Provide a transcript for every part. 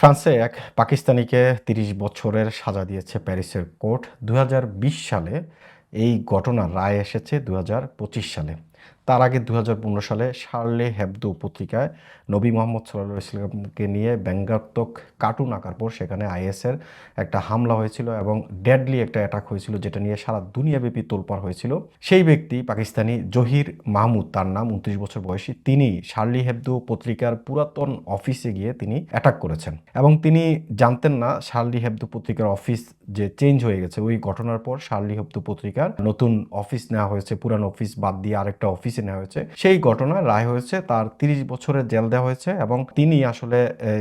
ফ্রান্সে এক পাকিস্তানিকে তিরিশ বছরের সাজা দিয়েছে প্যারিসের কোর্ট। দু হাজার বিশ সালে এই ঘটনার রায় এসেছে দু হাজার পঁচিশ সালে। তার আগে দু হাজার পনেরো সালে শার্লে হেবদো পত্রিকায় নবী মোহাম্মদ সাল্লাহ ইসলামকে নিয়ে ব্যঙ্গাত্মক কার্টুন আঁকার পর সেখানে আইএসের একটা হামলা হয়েছিল এবং ডেডলি একটা অ্যাটাক হয়েছিল যেটা নিয়ে সারা দুনিয়াব্যাপী তোলপাড় হয়েছিল। সেই ব্যক্তি পাকিস্তানি জহির মাহমুদ, তার নাম উনত্রিশ বছর বয়সী, তিনি শার্লি হেবদো পত্রিকার পুরাতন অফিসে গিয়ে তিনি অ্যাটাক করেছেন এবং তিনি জানতেন না শার্লি হেবদো পত্রিকার অফিস যে চেঞ্জ হয়ে গেছে। ওই ঘটনার পর শার্লি হেবদো পত্রিকার নতুন অফিস নেওয়া হয়েছে, পুরান অফিস বাদ দিয়ে আরেকটা অফিসে নেওয়া হয়েছে। সেই ঘটনায় রায় হয়েছে, তার তিরিশ বছরের জেল দেওয়া হয়েছে এবং তিনি আসলে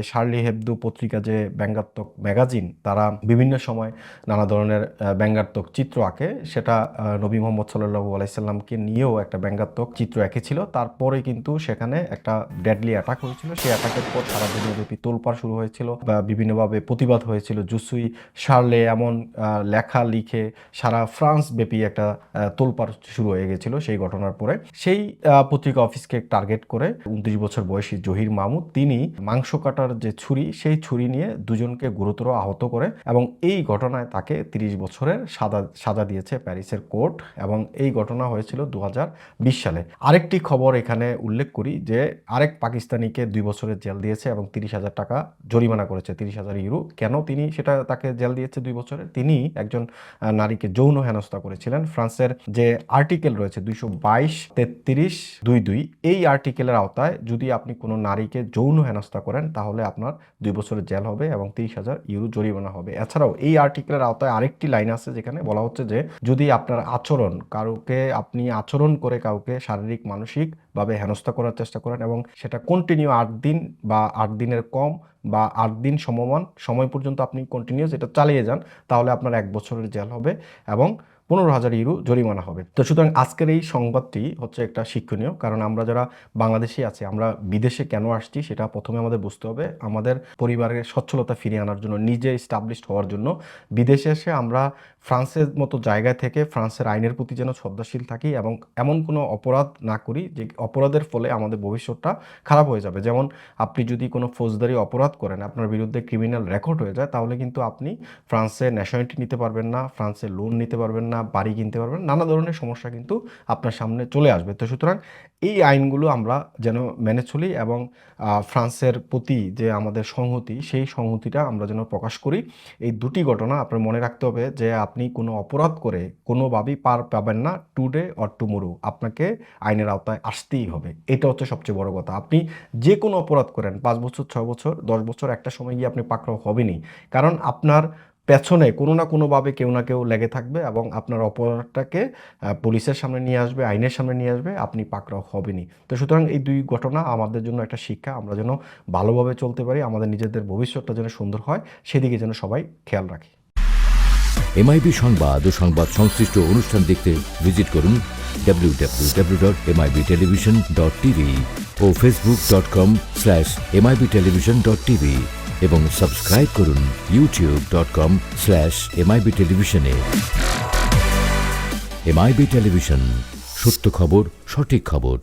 শার্লি হেবদু পত্রিকা যে ব্যঙ্গাত্মক ম্যাগাজিন, তারা বিভিন্ন সময় নানা ধরনের ব্যঙ্গাত্মক চিত্র আঁকে। সেটা নবী মোহাম্মদ সাল্লু আলাইসাল্লামকে নিয়েও একটা ব্যঙ্গাত্মক চিত্র এঁকেছিল। তারপরে কিন্তু সেখানে একটা ডেডলি অ্যাটাক হয়েছিল। সেই অ্যাটাকের পর সারা দুনিয়াব্যাপী তোলপাড় শুরু হয়েছিল বা বিভিন্নভাবে প্রতিবাদ হয়েছিল জুসুই শার্লে এমন লেখা লিখে সারা ফ্রান্স ব্যাপী একটা তোলপাড় শুরু হয়ে গেছিল সেই ঘটনার পরে। সেই পত্রিকা অফিসকে টার্গেট করে উনত্রিশ বছর বয়সী জহির মাহমুদ, তিনি মাংস কাটার যে ছুরি, সেই ছুরি নিয়ে দুজনকে গুরুতর আহত করে এবং এই ঘটনায় তাকে তিরিশ বছরের সাজা সাজা দিয়েছে প্যারিসের কোর্ট এবং এই ঘটনা হয়েছিল দু হাজার বিশ সালে। আরেকটি খবর এখানে উল্লেখ করি যে, আরেক পাকিস্তানিকে দুই বছরের জেল দিয়েছে এবং তিরিশ হাজার টাকা জরিমানা করেছে, তিরিশ হাজার ইউরো। কেন তিনি সেটা তাকে জেল দিয়েছে দুই বছরের তিনি একজন নারীকে যৌন হেনস্থা করেছিলেন। ফ্রান্সের যে আর্টিকেল রয়েছে দুইশো বাইশ তেত্রিশ দুই দুই এই আর্টিকেলের আওতায় যদি আপনি কোনো নারীকে যৌন হেনস্থা করেন, তাহলে আপনার দুই বছরের জেল হবে এবং তিরিশ হাজার ইউরো জরিমানা হবে। এছাড়াও এই আর্টিকেলের আওতায় আরেকটি লাইন আছে যেখানে বলা হচ্ছে যে, যদি আপনার আচরণ কারোকে আপনি আচরণ করে কাউকে শারীরিক, মানসিকভাবে হেনস্থা করার চেষ্টা করেন এবং সেটা কন্টিনিউ আট দিন বা আট দিনের কম বা আট দিন সমমান সময় পর্যন্ত আপনি কন্টিনিউস এটা চালিয়ে যান, তাহলে আপনার এক বছরের জেল হবে এবং পনেরো হাজার ইউরো জরিমানা হবে। তো সুতরাং আজকের এই সংবাদটি হচ্ছে একটা শিক্ষণীয়, কারণ আমরা যারা বাংলাদেশে আছি, আমরা বিদেশে কেন আসছি সেটা প্রথমে আমাদের বুঝতে হবে। আমাদের পরিবারের সচ্ছলতা ফিরিয়ে আনার জন্য, নিজে স্টাবলিশড হওয়ার জন্য। বিদেশে এসে আমরা ফ্রান্সের মতো জায়গায় থেকে ফ্রান্সের আইনের প্রতি যেন শ্রদ্ধাশীল থাকি এবং এমন কোনো অপরাধ না করি যে অপরাধের ফলে আমাদের ভবিষ্যৎটা খারাপ হয়ে যাবে। যেমন আপনি যদি কোনো ফৌজদারি অপরাধ করেন, আপনার বিরুদ্ধে ক্রিমিনাল রেকর্ড হয়ে যায়, তাহলে কিন্তু আপনি ফ্রান্সে ন্যাশনালিটি নিতে পারবেন না, ফ্রান্সে লোন নিতে পারবেন না বাড়ি কিনতে পারবেন, নানা ধরনের সমস্যা কিন্তু আপনার সামনে চলে আসবে। তো সুতরাং এই আইনগুলো আমরা যেন মেনে চলি এবং ফ্রান্সের প্রতি যে আমাদের সংহতি, সেই সংহতিটা আমরা যেন প্রকাশ করি। এই দুটি ঘটনা আপনার মনে রাখতে হবে যে আপনি কোনো অপরাধ করে কোনোভাবেই পার পাবেন না, টুডে অর টুমোরো। আপনাকে আইনের আওতায় আসতেই হবে। এটা হচ্ছে সবচেয়ে বড় কথা। আপনি যে কোনো অপরাধ করেন, পাঁচ বছর, ছয় বছর, দশ বছর, একটা সময় গিয়ে আপনি পাকড়াও হবেনই। কারণ আপনার পেছনে কোনো না কোনোভাবে কেউ না কেউ লেগে থাকবে এবং আপনার অপরাধটাকে পুলিশের সামনে নিয়ে আসবে, আইনের সামনে নিয়ে আসবে, আপনি পাকড়াও হবেনি তো সুতরাং এই দুই ঘটনা আমাদের জন্য একটা শিক্ষা, আমরা যেন ভালোভাবে চলতে পারি, আমাদের নিজেদের ভবিষ্যৎটা যেন সুন্দর হয়, সেদিকে যেন সবাই খেয়াল রাখি। এমআইবি সংবাদ ও সংবাদ সংশ্লিষ্ট অনুষ্ঠান দেখতে ভিজিট করুন www.mibtelevision.tv ও facebook.com slash MIB television dot TV এবং সাবস্ক্রাইব করুন YouTube dot com slash MIB টেলিভিশনে এমআইবি টেলিভিশন সত্য খবর, সঠিক খবর